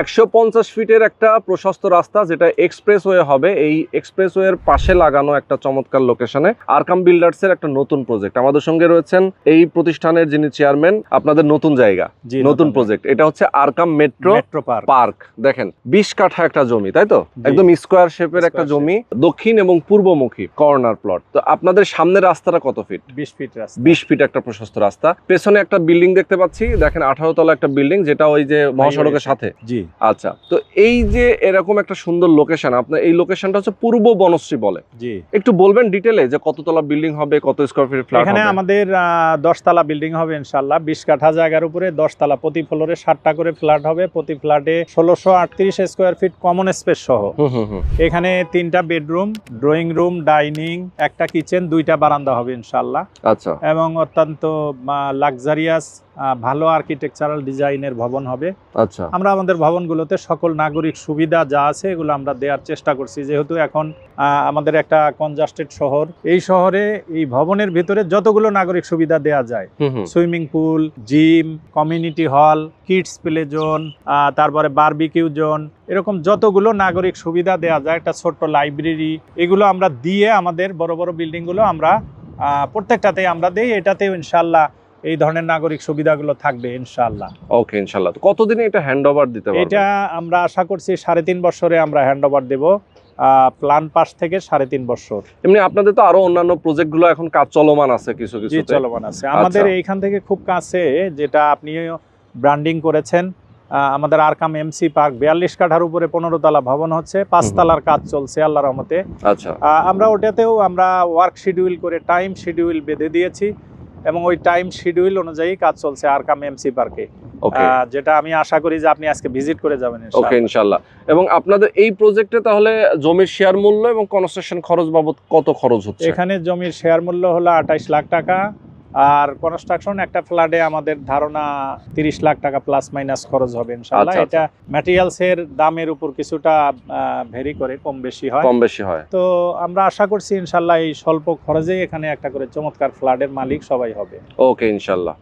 একশো পঞ্চাশ ফিটের একটা প্রশস্ত রাস্তা যেটা এক্সপ্রেসওয়ে হবে। এই এক্সপ্রেসওয়ের পাশে লাগানো একটা চমৎকার লোকেশনে আরকাম বিল্ডার্সের একটা নতুন প্রজেক্ট। আমাদের সঙ্গে রয়েছেন এই প্রতিষ্ঠানের যিনি চেয়ারম্যান আপনাদের নতুন জায়গা নতুন প্রজেক্ট এটা হচ্ছে আরকাম মেট্রো পার্ক। দেখেন বিশ কাঠা একটা জমি তাই তো? একদম স্কোয়ার শেপের একটা জমি দক্ষিণ এবং পূর্বমুখী কর্নার প্লট। তো আপনাদের সামনের রাস্তাটা কত ফিট? বিশ ফিট রাস্তা। বিশ ফিট একটা প্রশস্ত রাস্তা। পেছনে একটা বিল্ডিং দেখতে পাচ্ছি। দেখেন আঠারো তলা একটা বিল্ডিং যেটা ওই যে মহাসড়কের সাথে। জি। আচ্ছা তো এই যে এরকম একটা সুন্দর লোকেশন আপনার এই লোকেশনটা হচ্ছে পূর্ব বনশ্রী বলে। জি। একটু বলবেন ডিটেলে যে কততলা বিল্ডিং হবে কত স্কোয়ার ফিট ফ্ল্যাট এখানে আমাদের দশতলা বিল্ডিং হবে ইনশাল্লাহ বিশ কাঠা জায়গার উপরে দশতলা প্রতি ফ্লোরে ষাটটা করে ফ্ল্যাট হবে। প্রতি ফ্ল্যাটে ষোলোশো আটত্রিশ স্কোয়ার ফিট কমন স্পেস সহ। এখানে তিনটা বেডরুম ড্রয়িং রুম ডাইনিং একটা কিচেন দুইটা বারান্দা হবে ইনশাল্লাহ আচ্ছা। এবং অত্যন্ত লাক্সারিয়াস ভালো আর্কিটেকচারাল ডিজাইনের ভবন হবে। আচ্ছা। আমরা আমাদের ভবনগুলোতে সকল নাগরিক সুবিধা যা আছে এগুলো আমরা দেওয়ার চেষ্টা করছি। যেহেতু এখন আমাদের একটা কনজাস্টেড শহর এই শহরে এই ভবনের ভিতরে যতগুলো নাগরিক সুবিধা দেওয়া যায় swimming pool gym community hall kids play zone তারপরে বারবিকিউ জোন এরকম যতগুলো নাগরিক সুবিধা দেওয়া যায় একটা ছোট্ট লাইব্রেরি এগুলো আমরা দিয়ে আমাদের বড় বড় বিল্ডিংগুলো আমরা আহ, প্রত্যেকটাতেই আমরা দিই। এটাতেও ইনশাল্লাহ এই ধরনের নাগরিক সুবিধাগুলো থাকবে ইনশাল্লাহ ওকে ইনশাল্লাহ তো কতদিনে এটা হ্যান্ড ওভার দিতে পারবেন? এটা আমরা আশা করছি সাড়ে তিন বছরে আমরা হ্যান্ড ওভার দেবো প্ল্যান পাস থেকে সাড়ে তিন বছর। এমনি আপনাদের তো আরও অন্যান্য প্রজেক্টগুলো এখন কাজ চলমান আছে কিছু কিছু চলমান আছে। আমাদের আচ্ছা। এইখান থেকে খুব কাছে যেটা আপনি ব্র্যান্ডিং করেছেন আমাদের আরকাম এমসি পার্ক বিয়াল্লিশ কাঠার উপরে পনেরো তলা ভবন হচ্ছে পাঁচতলার কাজ চলছে আল্লাহ রহমতে। আচ্ছা। আমরা ওটাতেও আমরা ওয়ার্ক শিডিউল করে টাইম শিডিউল বেঁধে দিয়েছি। এবং ওই টাইম শিডিউল অনুযায়ী কাজ চলছে আর আরকাম এমসি পার্কে যেটা আমি আশা করি যে আপনি আজকে ভিজিট করে যাবেন ওকে ইনশাআল্লাহ। ইনশাল্লাহ এবং আপনাদের এই প্রজেক্টে তাহলে জমির শেয়ার মূল্য এবং কনস্ট্রাকশন খরচ বাবদ কত খরচ হচ্ছে? এখানে জমির শেয়ার মূল্য হলো আঠাইশ লাখ টাকা। আর কনস্ট্রাকশন একটা ফ্ল্যাটে আমাদের ধারণা তিরিশ লাখ টাকা প্লাস মাইনাস খরচ হবে ইনশাল্লাহ আচ্ছা, এটা ম্যাটেরিয়ালস এর দামের উপর কিছুটা ভেরি করে কম বেশি হয়। কম বেশি হয়। তো আমরা আশা করছি ইনশাআল্লাহ এই স্বল্প খরচে এখানে একটা করে চমৎকার ফ্ল্যাটের মালিক সবাই হবে। ওকে ইনশাল্লাহ